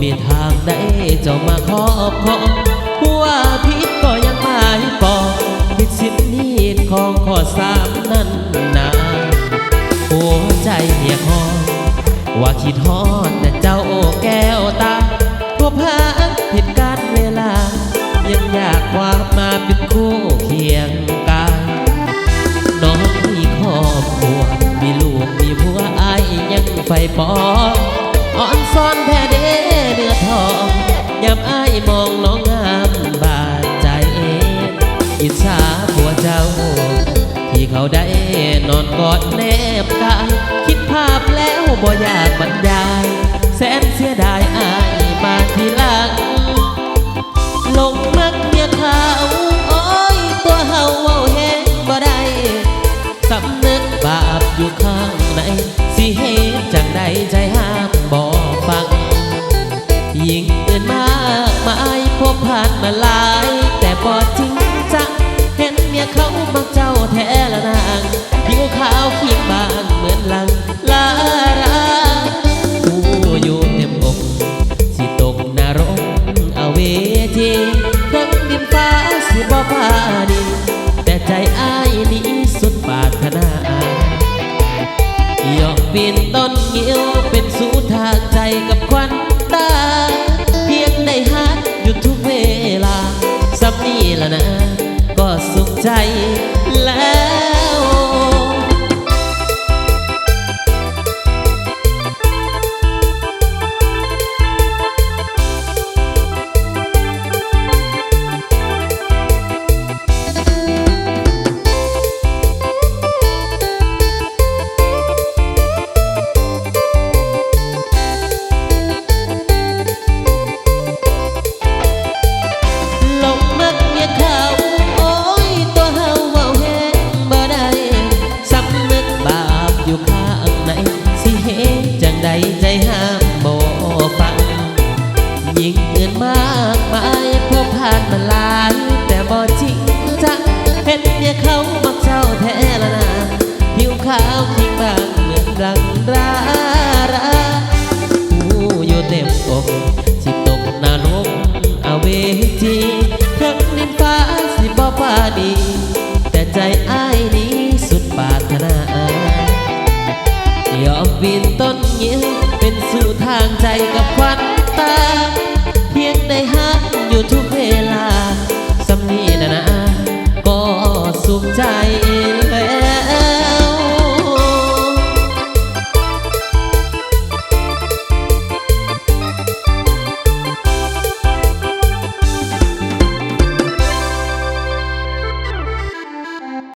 มีทางได้เจ้ามาขอบขอหัวพิษก็ยังไม่ปอกผิดสิทธินีดของข้อสามนั้นนาหัวใจเหี่ยคอนว่าคิดฮอดแต่เจ้าแก้วตาพบหาผิดการเวลา ยังอยากว่ามาเป็นคู่เคียงกายน้องมีครอบครัวมีลูกมีผัวอายยังไฟปอง มองน้องงามบาดใจเองอิจฉาผัวเจ้า ที่เขาได้นอนกอดแนบกายคิดภาพแล้วบ่อยากบรรยาย แสนเสียดายอายมาทีหลังลงมักเมียเขาโอ้ยตัวเฮาเว้าแหงบ่ได้สำนึกบาปอยู่ข้างในสิเหตุจังใดใจ นมาหลาย แต่บ่จริงจังเห็นเมียเขามักเจ้าแท้ละนางผิวขาวเคียงบางเหมือนลังลาราผู้อยู่เต็มอกสิตกนรกเอาเวทีทั้งดินฟ้าสิบ่พาดีแต่ใจอ้ายนี้สุดปาถนายอมปีนต้นเงี้ยวเป็นสูทางใจกับ ดใจห้ามบ่ฟังยิ่งเงินมากมายพบผ่านมาหลายแต่บ่จริงจังเห็นเมียเขามักเจ้าแท้ละนาผิวขาวคิงบางเหมือนรังราราผู้อยู่เต็มอกสิตกนรกเอาเวทีทั้งดินฟ้าสิบ่ฟ้าดี แต่ใจอ้ายนี้สุดปรารถนายอมปีนต้น ยิ้มเป็นสู่ทางใจกับควันตา เพียงได้หักอยู่ทุก